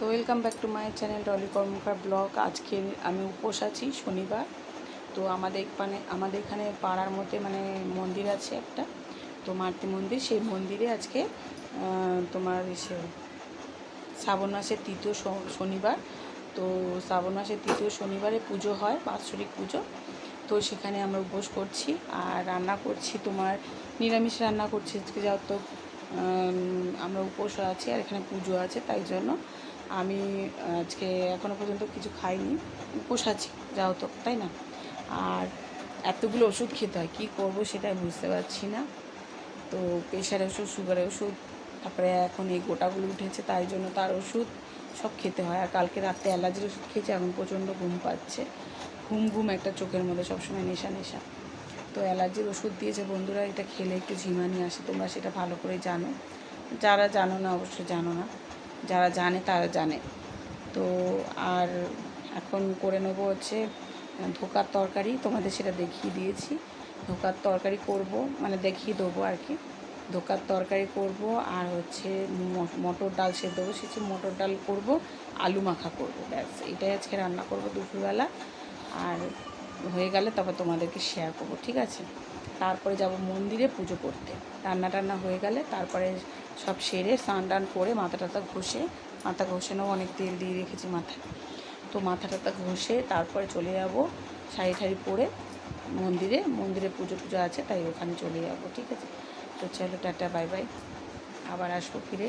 তো welcome back to my channel Dolly Karmakar blog আজকে আমি উপোস আছি শনিবার। তো আমাদের মানে আমাদের এখানে পাড়ার মধ্যে মানে মন্দির আছে একটা। তো মাতৃ মন্দির সেই মন্দিরে আজকে তোমার এসে শ্রাবণ মাসের তৃতীয় শনিবার। তো শ্রাবণ মাসের তৃতীয় শনিবারে পুজো হয় বাৎসরিক পুজো। তো সেখানে আমরা উপোস করছি আর রান্না করছি তোমার নিরামিষ রান্না করছি। উম, আমরা উপোস আছি আর এখানে পুজো আছে তাই জন্য আমি আজকে এখনও পর্যন্ত কিছু খাইনি উপোস আছি যাও তো, তাই না? আর এতগুলো ওষুধ খেতে হয়, কী করব সেটা বুঝতে পারছি না। তো প্রেশারের ওষুধ সুগারের ওষুধ, তারপরে এখন এই গোটাগুলো উঠেছে, তাই জন্য তার ওষুধ সব খেতে হয়। আর কালকে রাত্রে অ্যালার্জির ওষুধ খেয়েছি, এখন প্রচণ্ড ঘুম পাচ্ছে। ঘুম ঘুম একটা চোখের মধ্যে, সবসময় নেশা নেশা। তো অ্যালার্জির ওষুধ দিয়েছে বন্ধুরা, এটা খেলে একটু ঝিমানি আসে, তোমরা সেটা ভালো করে জানো। যারা জানো না, অবশ্যই জানো না। যারা জানে তারা জানে। তো আর এখন করে নেব হচ্ছে ধোকার তরকারি। তোমাদের সেটা দেখিয়ে দিয়েছি। ধোকার তরকারি করব মানে দেখিয়ে দেবো আর কি। ধোকার তরকারি করব আর হচ্ছে মটর ডাল সেদ্ধ বসেছি মটর ডাল করব, আলু মাখা করব, ব্যাস। এটাই আজকে রান্না করব দুপুরবেলা। আর হয়ে গেলে তারপর তোমাদেরকে শেয়ার করব, ঠিক আছে? তারপরে যাব মন্দিরে পুজো করতে। রান্না টান্না হয়ে গেলে তারপরে সব সেরে স্নান টান করে মাথা টাথা ঘষে, মাথা ঘষে নেব অনেক তেল দিয়ে রেখেছি মাথায়। তো মাথা টাথা ঘষে তারপরে চলে যাব শাড়ি ঠাড়ি পরে মন্দিরে। মন্দিরে পুজো টুজো আছে, তাই ওখানে চলে যাব, ঠিক আছে? তো চলো, টাটা, বাই বাই। আবার আসব ফিরে।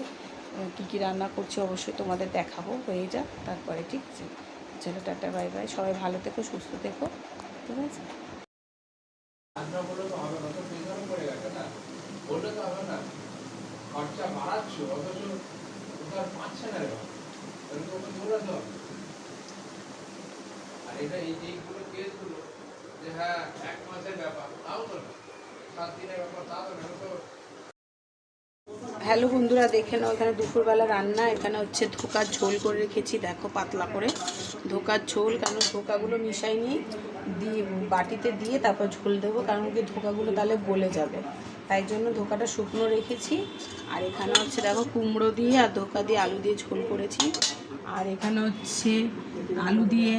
কী কী রান্না করছি অবশ্যই তোমাদের দেখাবো, হয়ে যাক তারপরে, ঠিক আছে? চলো, টাটা, বাই বাই। সবাই ভালো থেকো, সুস্থ থেকো, ঠিক আছে রান্না বললে তো হবে না তো পেছনে পড়ে গেছে না বললে তো হবে না খরচা বাড়াচ্ছ, অথচ পাচ্ছে না রে বাবা। তাহলে তো ওকে হবে। আর এটা এই যে হ্যাঁ এক মাসের ব্যাপার, তাও তো সাত দিনের ব্যাপার, তাও তো হ্যালো বন্ধুরা, দেখে নাও, এখানে দুপুরবেলা রান্না, এখানে হচ্ছে ধোকার ঝোল করে রেখেছি, দেখো পাতলা করে। ধোকার ঝোল কারণ ধোকাগুলো মিশাইনি। দিয়ে বাটিতে দিয়ে তারপর ঝোল দেবো, কারণ কি ধোকাগুলো তাহলে গলে যাবে। তাই জন্য ধোকাটা শুকনো রেখেছি। আর এখানে হচ্ছে দেখো কুমড়ো দিয়ে আর ধোকা দিয়ে আলু দিয়ে ঝোল করেছি। আর এখানে হচ্ছে আলু দিয়ে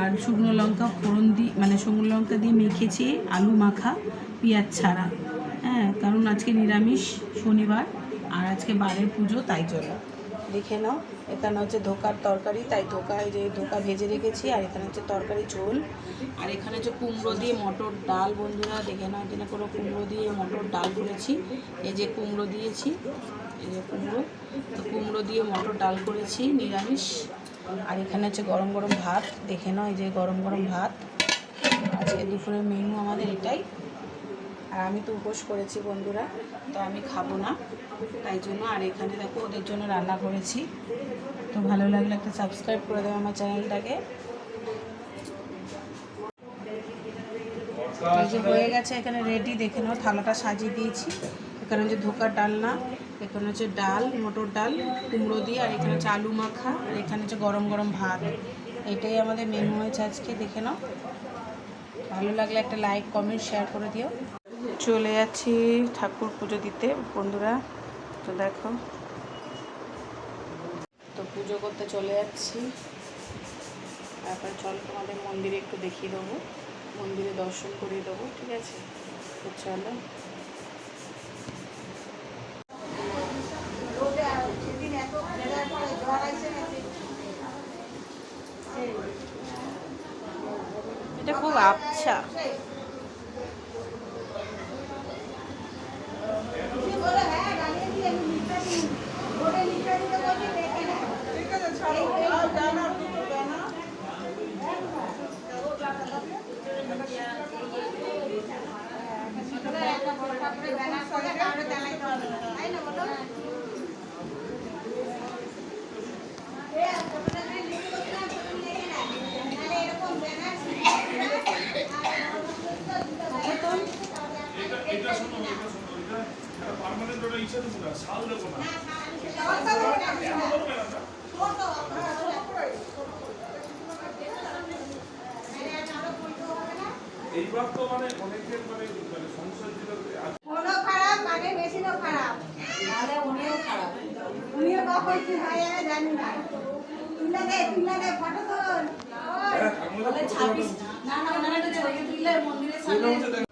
আর শুকনো লঙ্কা, ফোড়ন দিয়ে মানে শুকনো লঙ্কা দিয়ে মেখেছি আলু মাখা পেঁয়াজ ছাড়া। হ্যাঁ কারণ আজকে নিরামিষ শনিবার আর আজকে বারের পুজো, তাই জন্য। দেখে নাও। এখানে হচ্ছে ধোকার তরকারি, তাই ধোকা এই যে ধোকা ভেজে রেখেছি, আর এখানে হচ্ছে তরকারি ঝোল। আর এখানে হচ্ছে কুমড়ো দিয়ে মটর ডাল, বন্ধুরা দেখে নাও, এখানে কোনো কুমড়ো দিয়ে মটর ডাল করেছি। এই যে কুমড়ো দিয়েছি, এই যে কুমড়ো। তো কুমড়ো দিয়ে মটর ডাল করেছি, নিরামিষ। আর এখানে হচ্ছে গরম গরম ভাত, দেখে নাও, এই যে গরম গরম ভাত। আজকে দুপুরের মেনু আমাদের এটাই। আর আমি তো উপোস করেছি বন্ধুরা, তো আমি খাব না। তাই জন্য আর এখানে দেখো ওদের জন্য রান্না করেছি। তো ভালো লাগলে একটা সাবস্ক্রাইব করে দেবো আমার চ্যানেলটাকে এই যে হয়ে গেছে, এখানে রেডি দেখে নাও, থালাটা সাজিয়ে দিয়েছি। এখানে হচ্ছে ধোকার ডালনা, এখানে হচ্ছে ডাল, মটর ডাল, কুমড়ো দিয়ে, আর এখানে হচ্ছে আলু মাখা, আর এখানে হচ্ছে গরম গরম ভাত। এটাই আমাদের মেনু হয়েছে আজকে, দেখে নাও। ভালো লাগলে একটা লাইক কমেন্ট শেয়ার করে দিও। চলে যাচ্ছি ঠাকুর পুজো দিতে, বন্ধুরা। তো দেখো। তো পুজো করতে চলে যাচ্ছি। তারপর চল তোমাদের মন্দিরে একটু দেখিয়ে দেবো। মন্দিরে দর্শন করিয়ে দেবো, ঠিক আছে? তো চলো। এটা খুব আচ্ছা এটা শোনো এটা শোনো এটা একটা পার্মানেন্ট ওটা ইচ্ছা দেবো না শাল দেবো না এইবার তো মানে অনেকের মানে মানে আছে কোনো খারাপ। তাহলে উনিও খারাপ। উনিও কখন কি হয় আমি জানি না। তুলে দে তুলে দে ফটো তোল। হ্যাঁ, ছাব্বিশ তোলো। না না ওনারা একটা ছবি তুললে মন্দিরের সামনে তুলে